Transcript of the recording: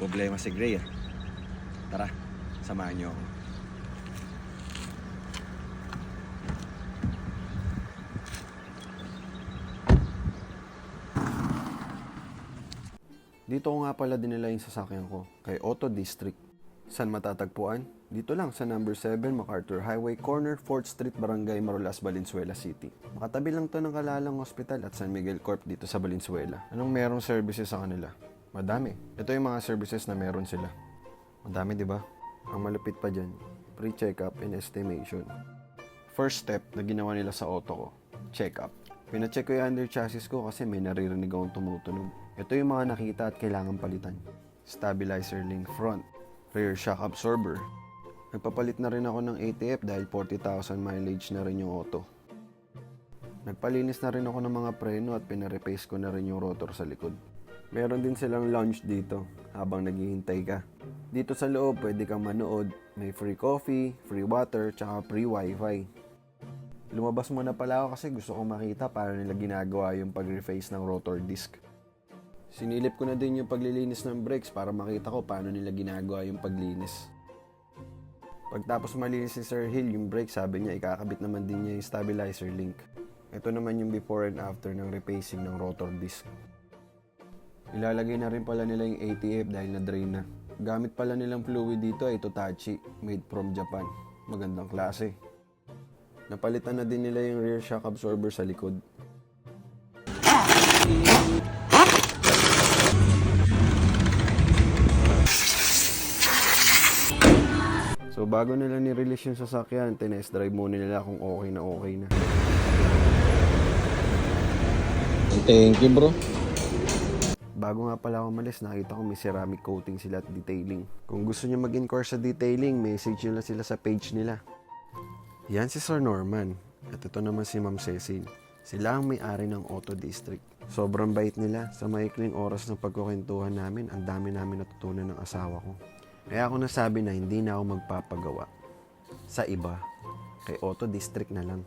problema si Gray ah. Tara, samahan niyo ako. Dito ko nga pala dinala yung sasakyan ko, kay Auto District. San matatagpuan? Dito lang sa number 7 MacArthur Highway, corner 4th Street, Barangay Marolas, Valenzuela City. Makatabi lang to ng Kalalang Hospital at San Miguel Corp dito sa Valenzuela. Anong merong services sa kanila? Madami. Ito yung mga services na meron sila. Madami, di ba? Ang malupit pa dyan, pre-checkup and estimation. First step na ginawa nila sa auto ko, check-up. Pinacheck ko yung under chassis ko kasi may naririnig akong tumutunog. Ito yung mga nakita at kailangan palitan. Stabilizer link front, rear shock absorber. Nagpapalit na rin ako ng ATF dahil 40,000 mileage na rin yung auto. Nagpalinis na rin ako ng mga preno at pinarepace ko na rin yung rotor sa likod. Meron din silang lounge dito habang naghihintay ka. Dito sa loob pwede kang manood, may free coffee, free water, tsaka free wifi. Lumabas muna pala ako kasi gusto kong makita paano nila ginagawa yung pag-reface ng rotor disc. Sinilip ko na din yung paglilinis ng brakes para makita ko paano nila ginagawa yung paglinis. Pagtapos malinis si Sir Hill yung brake, sabi niya ikakabit naman din niya yung stabilizer link. Ito naman yung before and after ng repacing ng rotor disc. Ilalagay na rin pala nila yung ATF dahil na-drain na. Gamit pala nilang fluid dito ay Totachi, made from Japan. Magandang klase. Napalitan na din nila yung rear shock absorber sa likod. So bago nila ni-release yung sasakyan, tinest drive muna nila kung okay na okay na. Thank you, bro. Bago nga pala ako umalis, nakita ko may ceramic coating sila at detailing. Kung gusto niyo mag-inquire sa detailing, message nyo lang sila sa page nila. Yan si Sir Norman. At ito naman si Ma'am Cecil. Sila ang may-ari ng Auto District. Sobrang bait nila. Sa maikling oras ng pagkukwentuhan namin, ang dami namin natutunan ng asawa ko. Kaya ako nasabi na hindi na ako magpapagawa sa iba. Kay Auto District na lang.